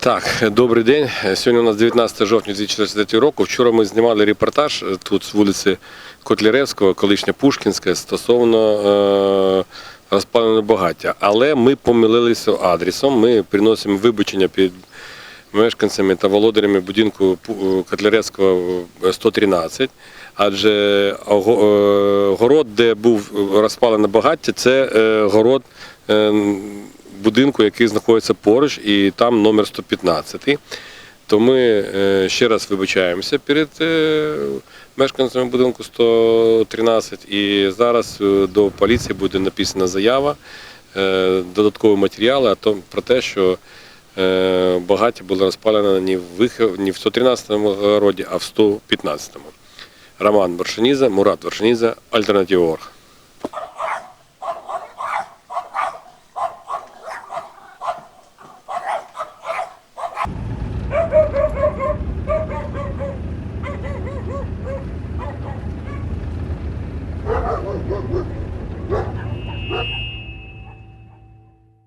Так, добрий день. Сьогодні у нас 19 жовтня 2023 року. Вчора ми знімали репортаж тут з вулиці Котляревського, колишня Пушкінська, стосовно е, розпаленого багаття. Але ми помилилися адресом. Ми приносимо вибачення під мешканцями та володарями будинку Котляревського е, 113. Адже е, город, де був розпалене багаття, це е, город. Будинку, який знаходиться поруч, і там номер 115. То ми е, ще раз вибачаємося перед е, мешканцями будинку 113. І зараз е, до поліції буде написана заява, додаткові матеріали про те, що багаття було розпалено не в, не в 113 роді, а в 115. Роман Вершиніза, Мурат Вершиніза, Альтернатива Орг. Thank you.